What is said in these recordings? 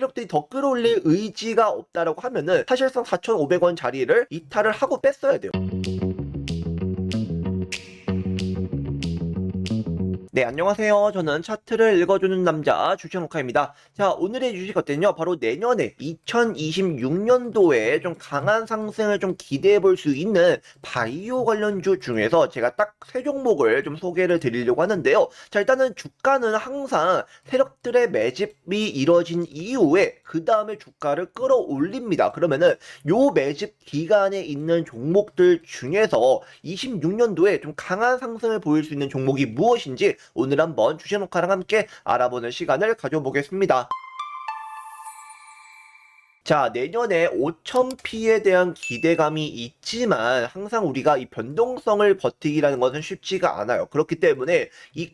세력들이 더 끌어올릴 의지가 없다라고 하면은 사실상 4,500원 자리를 이탈을 하고 뺐어야 돼요. 네, 안녕하세요. 저는 차트를 읽어주는 남자 주시노카입니다. 자, 오늘의 주식 어땠냐? 바로 내년에 2026년도에 좀 강한 상승을 좀 기대해 볼 수 있는 바이오 관련주 중에서 제가 딱 세 종목을 좀 소개를 드리려고 하는데요. 자, 일단은 주가는 항상 세력들의 매집이 이뤄진 이후에 그 다음에 주가를 끌어올립니다. 그러면은 요 매집 기간에 있는 종목들 중에서 26년도에 좀 강한 상승을 보일 수 있는 종목이 무엇인지 오늘 한번 주식노카랑 함께 알아보는 시간을 가져보겠습니다. 자, 내년에 5,000P에 대한 기대감이 있지만 항상 우리가 이 변동성을 버티기라는 것은 쉽지가 않아요. 그렇기 때문에 이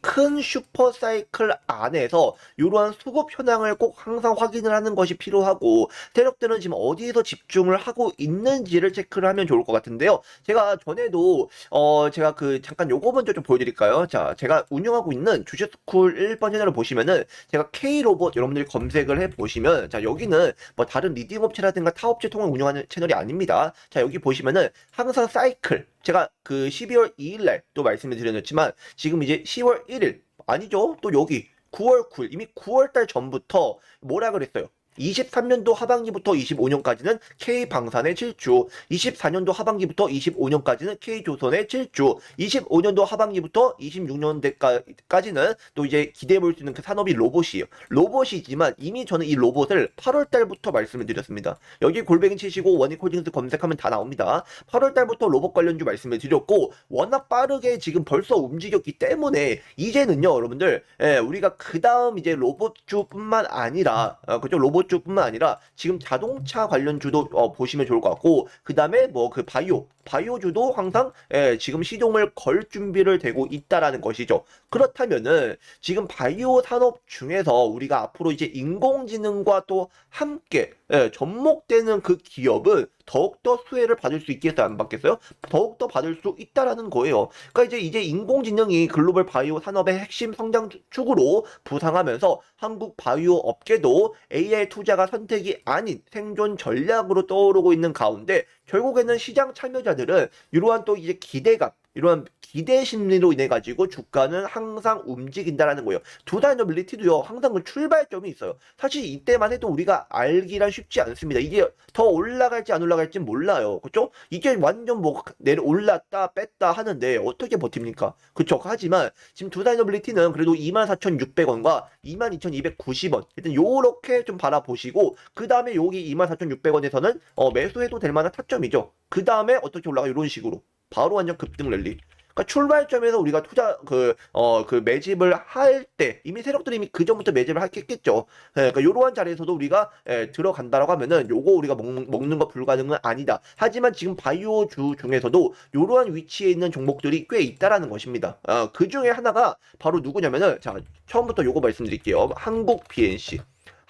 큰 슈퍼 사이클 안에서 이러한 수급 현황을 꼭 항상 확인을 하는 것이 필요하고 세력들은 지금 어디에서 집중을 하고 있는지를 체크를 하면 좋을 것 같은데요. 제가 전에도 어 제가 그 잠깐 요거 먼저 좀 보여드릴까요? 자, 제가 운영하고 있는 주식스쿨 1번 채널을 보시면은 제가 K로봇 여러분들이 검색을 해 보시면 자 여기는 뭐 다른 리딩 업체라든가 타 업체 통을 운영하는 채널이 아닙니다. 자, 여기 보시면은 항상 사이클 제가 그 12월 2일 날 또 말씀을 드렸지만 지금 이제 10월 1일 아니죠? 또 여기 9월 9일 이미 9월 달 전부터 뭐라 그랬어요? 23년도 하반기부터 25년까지는 K방산의 질주, 24년도 하반기부터 25년까지는 K조선의 질주, 25년도 하반기부터 26년대까지는 또 이제 기대해 볼 수 있는 그 산업이 로봇이에요. 로봇이지만 이미 저는 이 로봇을 8월 달부터 말씀을 드렸습니다. 여기 골뱅이 치시고 원익홀딩스 검색하면 다 나옵니다. 8월 달부터 로봇 관련주 말씀을 드렸고 워낙 빠르게 지금 벌써 움직였기 때문에 이제는요, 여러분들, 예, 우리가 그 다음 이제 로봇주뿐만 아니라 어, 그죠 로봇 주뿐만 아니라 지금 자동차 관련주도 어, 보시면 좋을 것 같고 그 다음에 뭐 그 바이오 바이오주도 항상 예, 지금 시동을 걸 준비를 되고 있다라는 것이죠. 그렇다면은 지금 바이오 산업 중에서 우리가 앞으로 이제 인공지능과 또 함께 예, 접목되는 그 기업은 더욱더 수혜를 받을 수 있겠어요? 안 받겠어요? 더욱더 받을 수 있다라는 거예요. 그러니까 이제 이제 인공지능이 글로벌 바이오 산업의 핵심 성장 축으로 부상하면서 한국 바이오 업계도 AI 투자가 선택이 아닌 생존 전략으로 떠오르고 있는 가운데 결국에는 시장 참여자들은 이러한 또 이제 기대감 이러한 기대 심리로 인해 가지고 주가는 항상 움직인다라는 거예요. 두 다이너빌리티도요 항상 그 출발점이 있어요. 사실 이때만 해도 우리가 알기란 쉽지 않습니다. 이게 더 올라갈지 안 올라갈지 몰라요. 그렇죠? 이게 완전 뭐 내려 올랐다 뺐다 하는데 어떻게 버팁니까? 그렇죠? 하지만 지금 두 다이너빌리티는 그래도 24,600원과 22,290원 일단 요렇게 좀 바라보시고 그 다음에 여기 24,600원에서는 어, 매수해도 될 만한 타점이죠. 그 다음에 어떻게 올라가 이런 식으로 바로 완전 급등 랠리. 그러니까 출발점에서 우리가 투자 그 어 그 매집을 할 때 이미 세력들이 이미 그 전부터 매집을 했겠죠. 예, 그러니까 이러한 자리에서도 우리가 예, 들어간다라고 하면은 요거 우리가 먹, 먹는 거 불가능은 아니다. 하지만 지금 바이오 주 중에서도 이러한 위치에 있는 종목들이 꽤 있다라는 것입니다. 어, 그 중에 하나가 바로 누구냐면은 자 처음부터 요거 말씀드릴게요. 한국 BNC.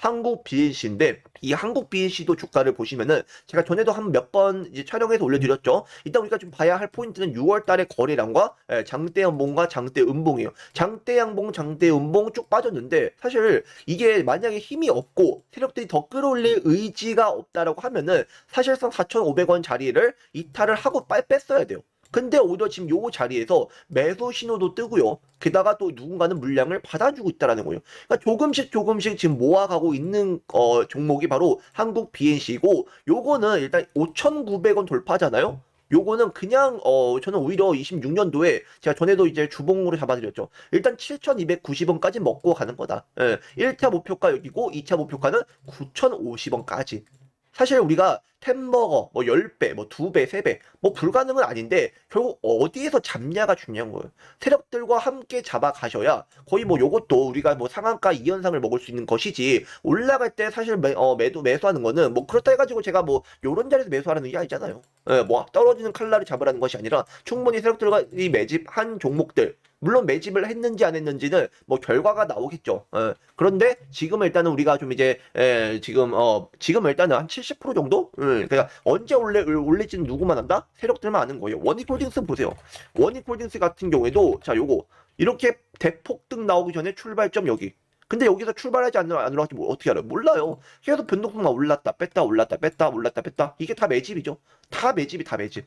한국 BNC인데 이 한국 BNC도 주가를 보시면은 제가 전에도 한 몇 번 이제 촬영해서 올려드렸죠. 일단 우리가 좀 봐야 할 포인트는 6월 달의 거래량과 예, 장대 연봉과 장대 음봉이에요. 장대 양봉, 장대 음봉 쭉 빠졌는데 사실 이게 만약에 힘이 없고 세력들이 더 끌어올릴 의지가 없다라고 하면은 사실상 4,500원 자리를 이탈을 하고 빨리 뺐어야 돼요. 근데 오히려 지금 요 자리에서 매수 신호도 뜨고요. 게다가 또 누군가는 물량을 받아주고 있다라는 거예요. 그러니까 조금씩 조금씩 지금 모아가고 있는 어, 종목이 바로 한국 BNC고 요거는 일단 5,900원 돌파잖아요. 요거는 그냥 어 저는 오히려 26년도에 제가 전에도 이제 주봉으로 잡아드렸죠. 일단 7,290원까지 먹고 가는 거다. 예. 1차 목표가 여기고 2차 목표가는 9,050원까지. 사실 우리가 템버거 뭐 10배, 뭐 2배, 3배 뭐 불가능은 아닌데 결국 어디에서 잡냐가 중요한 거예요. 세력들과 함께 잡아 가셔야 거의 뭐 요것도 우리가 뭐 상한가 2연상을 먹을 수 있는 것이지 올라갈 때 사실 매, 어, 매도 매수하는 거는 뭐 그렇다 해 가지고 제가 뭐 요런 자리에서 매수하라는 게 아니잖아요. 예, 뭐 떨어지는 칼날을 잡으라는 것이 아니라 충분히 세력들과 이 매집한 종목들 물론 매집을 했는지 안 했는지는 뭐 결과가 나오겠죠. 예. 그런데 지금 일단은 우리가 좀 이제 예, 지금 어 지금 일단은 한 70% 정도? 예, 그러니까 언제 올래 올릴지는 누구만 한다? 세력들만 아는 거예요. 원익홀딩스 보세요. 원익홀딩스 같은 경우에도 자 요거 이렇게 대폭등 나오기 전에 출발점 여기 근데 여기서 출발하지 안 올라갈지 뭐 어떻게 알아요? 몰라요. 계속 변동성만 올랐다 뺐다 올랐다 뺐다 올랐다 뺐다 이게 다 매집이죠. 다 매집이 다 매집.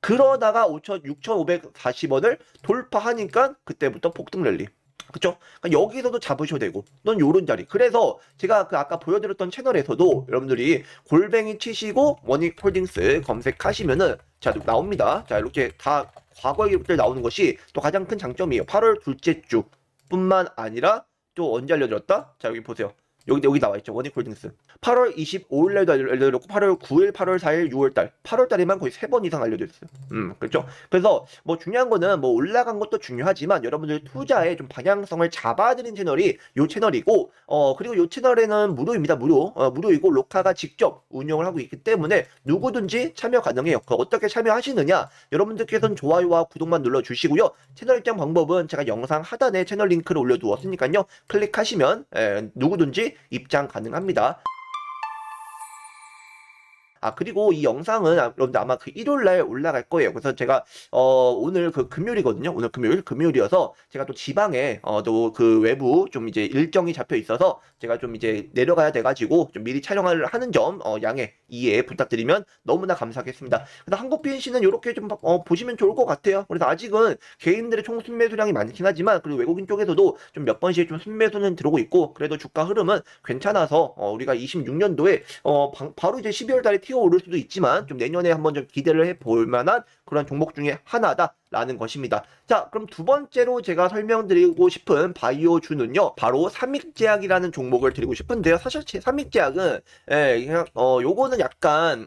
그러다가 5천 6,540원을 돌파하니까 그때부터 폭등 랠리. 그쵸? 그러니까 여기서도 잡으셔도 되고, 넌 요런 자리. 그래서 제가 그 아까 보여드렸던 채널에서도 여러분들이 골뱅이 치시고 원익홀딩스 검색하시면은 자 나옵니다. 자 이렇게 다 과거의 기록들 나오는 것이 또 가장 큰 장점이에요. 8월 둘째 주 뿐만 아니라 또 언제 알려드렸다? 자 여기 보세요. 여기 여기 나와 있죠. 원익홀딩스. 8월 25일 날도 알려드렸고 8월 9일, 8월 4일, 6월 달. 8월 달에만 거의 세번 이상 알려드렸어요. 음, 그렇죠? 그래서 뭐 중요한 거는 뭐 올라간 것도 중요하지만 여러분들 투자에 좀 방향성을 잡아드린 채널이 요 채널이고 어 그리고 요 채널에는 무료입니다. 무료. 어, 무료이고 로카가 직접 운영을 하고 있기 때문에 누구든지 참여 가능해요. 그 어떻게 참여하시느냐? 여러분들께서는 좋아요와 구독만 눌러 주시고요. 채널 입장 방법은 제가 영상 하단에 채널 링크를 올려 두었으니까요. 클릭하시면 에, 누구든지 입장 가능합니다. 아 그리고 이 영상은 아- 여러분들 아마 그 일요일 날 올라갈 거예요. 그래서 제가 어 오늘 그 금요일이거든요. 오늘 금요일 금요일이어서 제가 또 지방에 어 또 그 외부 좀 이제 일정이 잡혀 있어서 제가 좀 이제 내려가야 돼 가지고 좀 미리 촬영을 하는 점 어, 양해 이해 부탁드리면 너무나 감사하겠습니다. 그래서 한국 BNC는 이렇게 좀 어, 보시면 좋을 것 같아요. 그래서 아직은 개인들의 총 순매수량이 많긴 하지만 그리고 외국인 쪽에서도 좀 몇 번씩 좀 순매수는 들어오고 있고 그래도 주가 흐름은 괜찮아서 어, 우리가 26년도에 어, 방- 바로 이제 12월 달에 튀어 오를 수도 있지만 좀 내년에 한번 좀 기대를 해볼 만한 그런 종목 중에 하나다 라는 것입니다. 자, 그럼 두 번째로 제가 설명드리고 싶은 바이오주는요, 바로 삼익제약이라는 종목을 드리고 싶은데요. 사실 제 삼익제약은, 예, 그냥, 어, 요거는 약간,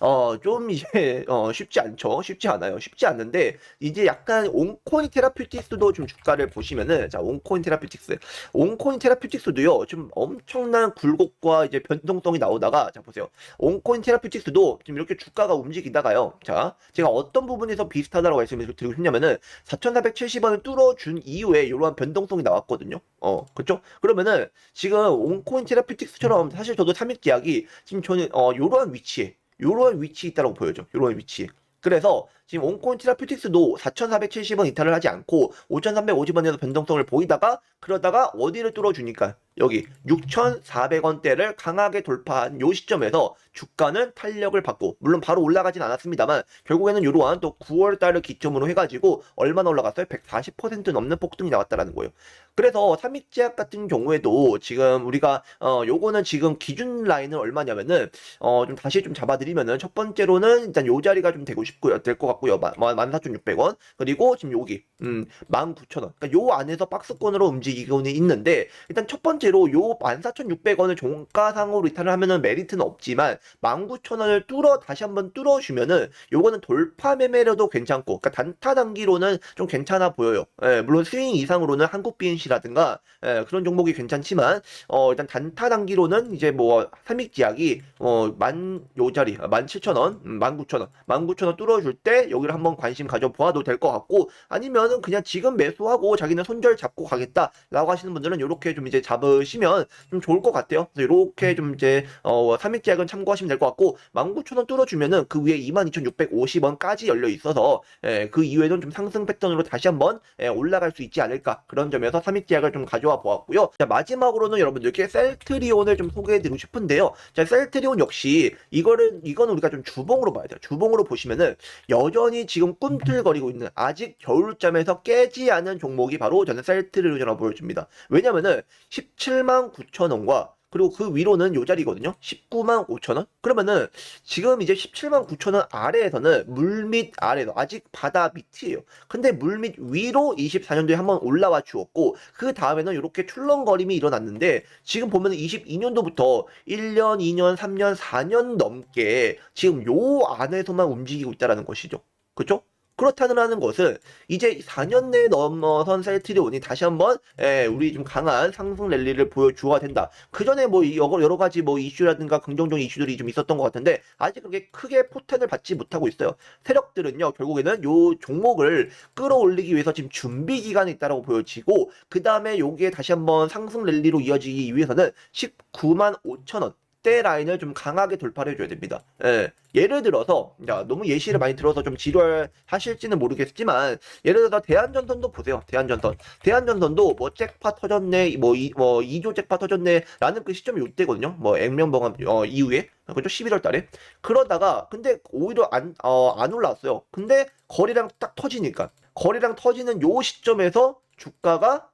어, 좀 이제, 어, 쉽지 않죠. 쉽지 않아요. 쉽지 않는데, 이제 약간 온코인 테라퓨틱스도 좀 주가를 보시면은, 자, 온코인 테라퓨틱스. 온코인 테라퓨틱스도요, 좀 엄청난 굴곡과 이제 변동성이 나오다가, 자, 보세요. 온코인 테라퓨틱스도 지금 이렇게 주가가 움직이다가요. 자, 제가 어떤 부분에서 비슷하다고 말씀을 드리고 싶냐면은 4,470원을 뚫어준 이후에 이러한 변동성이 나왔거든요. 어, 그렇죠? 그러면은 지금 온코인 테라퓨틱스처럼 사실 저도 삼익제약이 지금 저는 어, 이러한 위치에 이러한 위치에 있다고 보여져. 이러한 위치에. 그래서 지금 온코인 테라퓨틱스도 4,470원 이탈을 하지 않고 5,350원에서 변동성을 보이다가 그러다가 어디를 뚫어주니까 여기 6,400원대를 강하게 돌파한 요 시점에서 주가는 탄력을 받고 물론 바로 올라가진 않았습니다만 결국에는 이러한 또 9월 달을 기점으로 해가지고 얼마나 올라갔어요? 140% 넘는 폭등이 나왔다라는 거예요. 그래서 삼익제약 같은 경우에도 지금 우리가 어 요거는 지금 기준 라인은 얼마냐면은 어 좀 다시 좀 잡아드리면은 첫 번째로는 일단 요 자리가 좀 되고 싶고요 될 것 같고 요. 14,600원. 그리고 지금 여기 음 19,000원. 그러니까 요 안에서 박스권으로 움직이고는 있는데 일단 첫 번째로 요 14,600원을 종가상으로 이탈을 하면은 메리트는 없지만 19,000원을 뚫어 다시 한번 뚫어 주면은 요거는 돌파 매매로도 괜찮고 그러니까 단타 단기로는 좀 괜찮아 보여요. 예, 물론 스윙 이상으로는 한국 BNC라든가 예, 그런 종목이 괜찮지만 어 일단 단타 단기로는 이제 뭐 삼익 지약이 어만 요 자리 17,000원, 음, 19,000원, 19,000원 뚫어줄 때 여기를 한번 관심 가져 보아도 될 것 같고 아니면은 그냥 지금 매수하고 자기는 손절 잡고 가겠다라고 하시는 분들은 이렇게 좀 이제 잡으시면 좀 좋을 것 같아요. 그래서 이렇게 좀 이제 어 삼익제약은 참고하시면 될 것 같고 19,000원 뚫어주면은 그 위에 22,650원까지 열려 있어서 예, 그 이후에는 좀 상승 패턴으로 다시 한번 예, 올라갈 수 있지 않을까 그런 점에서 삼익제약을 좀 가져와 보았고요. 자 마지막으로는 여러분들께 셀트리온을 좀 소개해드리고 싶은데요. 자 셀트리온 역시 이거를 이거는 우리가 좀 주봉으로 봐야 돼요. 주봉으로 보시면은 여전 히 지금 꿈틀거리고 있는 아직 겨울잠에서 깨지 않은 종목이 바로 저는 셀트리온이라고 보여집니다. 왜냐면은 17만 9천 원과 그리고 그 위로는 요 자리거든요. 19만 5천 원. 그러면은 지금 이제 17만 9천 원 아래에서는 물 밑 아래로 아직 바다 밑이에요. 근데 물 밑 위로 24년도에 한번 올라와 주었고 그 다음에는 이렇게 출렁거림이 일어났는데 지금 보면 22년도부터 1년, 2년, 3년, 4년 넘게 지금 요 안에서만 움직이고 있다라는 것이죠. 그렇죠? 그렇다는 것은 이제 4년 내에 넘어선 셀트리온이 다시 한번 에, 우리 좀 강한 상승 랠리를 보여주어야 된다. 그 전에 뭐 이- 여러 가지 뭐 이슈라든가 긍정적인 이슈들이 좀 있었던 것 같은데 아직 그렇게 크게 포텐을 받지 못하고 있어요. 세력들은요 결국에는 요 종목을 끌어올리기 위해서 지금 준비 기간이 있다라고 보여지고 그 다음에 요게 다시 한번 상승 랠리로 이어지기 위해서는 19만 5천 원이 때 라인을 좀 강하게 돌파를 해줘야 됩니다. 예. 예를 들어서 야, 너무 예시를 많이 들어서 좀 지루하실지는 모르겠지만 예를 들어서 대한전선도 보세요. 대한전선. 대한전선도 뭐 잭파 터졌네, 뭐, 이, 뭐 2조 잭파 터졌네 라는 그 시점이 요때거든요. 뭐 액면봉합 어, 이후에 그죠 11월 달에 그러다가 근데 오히려 안, 어, 안 올라왔어요. 근데 거리랑 딱 터지니까 거리랑 터지는 요 시점에서 주가가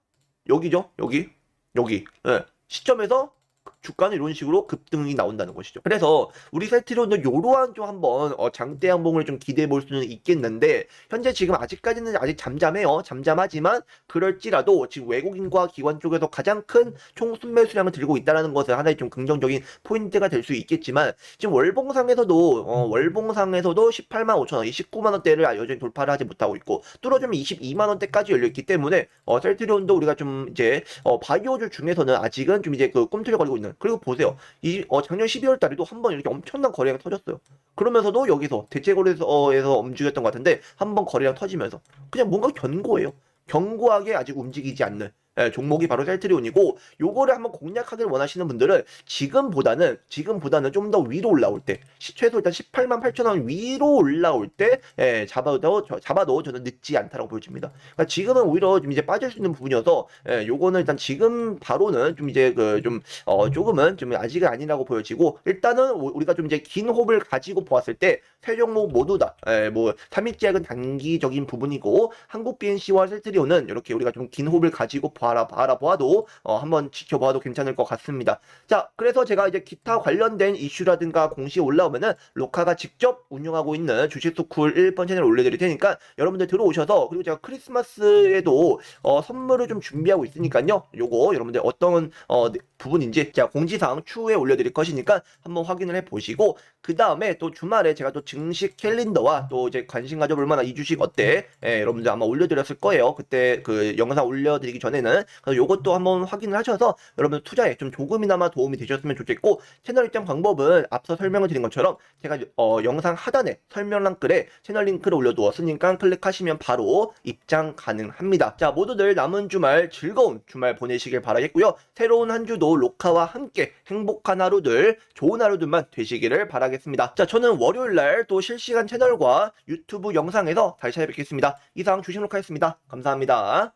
여기죠. 여기 여기 예. 시점에서 주가는 이런 식으로 급등이 나온다는 것이죠. 그래서 우리 셀트리온도 요러한 좀 한번 어, 장대 양봉을 좀 기대해 볼 수는 있겠는데 현재 지금 아직까지는 아직 잠잠해요. 잠잠하지만 그럴지라도 지금 외국인과 기관 쪽에서 가장 큰 총 순매 수량을 들고 있다는 것은 하나의 좀 긍정적인 포인트가 될 수 있겠지만 지금 월봉상에서도 어, 월봉상에서도 18만 5천 원, 19만 원대를 여전히 돌파를 하지 못하고 있고 뚫어주면 22만 원대까지 열려 있기 때문에 어, 셀트리온도 우리가 좀 이제 어, 바이오주 중에서는 아직은 좀 이제 그 꿈틀거리고 있는 그리고 보세요 이 어, 작년 12월 달에도 한 번 이렇게 엄청난 거래가 터졌어요. 그러면서도 여기서 대체 거래소에서 움직였던 것 같은데 한 번 거래량 터지면서 그냥 뭔가 견고해요. 견고하게 아직 움직이지 않는 예, 종목이 바로 셀트리온이고 요거를 한번 공략하길 원하시는 분들은 지금보다는 지금보다는 좀 더 위로 올라올 때 시초에서 일단 18만 8천 원 위로 올라올 때 예, 잡아도 저- 잡아도 저는 늦지 않다라고 보여집니다. 그러니까 지금은 오히려 좀 이제 빠질 수 있는 부분이어서 예, 요거는 일단 지금 바로는 좀 이제 그 좀 어, 조금은 좀 아직은 아니라고 보여지고 일단은 우- 우리가 좀 이제 긴 호흡을 가지고 보았을 때 세 종목 모두 다 예, 뭐 3일째약은 단기적인 부분이고 한국 BNC와 셀트리온은 이렇게 우리가 좀 긴 호흡을 가지고 봐라 봐라 보아도 어, 한번 지켜봐도 괜찮을 것 같습니다. 자, 그래서 제가 이제 기타 관련된 이슈라든가 공시에 올라오면은 로카가 직접 운영하고 있는 주식스쿨 1번 채널 올려드릴 테니까 여러분들 들어오셔서 그리고 제가 크리스마스에도 어, 선물을 좀 준비하고 있으니까요. 요거 여러분들 어떤 어, 부분인지 제가 공지사항 추후에 올려드릴 것이니까 한번 확인을 해보시고 그 다음에 또 주말에 제가 또 증식 캘린더와 또 이제 관심 가져볼 만한 이 주식 어때? 예, 여러분들 아마 올려드렸을 거예요. 그때 그 영상 올려드리기 전에 는 그래서 요것도 한번 확인을 하셔서 여러분 투자에 좀 조금이나마 도움이 되셨으면 좋겠고 채널 입장 방법은 앞서 설명을 드린 것처럼 제가 어, 영상 하단에 설명란 글에 채널 링크를 올려두었으니까 클릭하시면 바로 입장 가능합니다. 자 모두들 남은 주말 즐거운 주말 보내시길 바라겠고요. 새로운 한 주도 로카와 함께 행복한 하루들 좋은 하루들만 되시기를 바라겠습니다. 자 저는 월요일날 또 실시간 채널과 유튜브 영상에서 다시 찾아뵙겠습니다. 이상 주식로카였습니다. 감사합니다.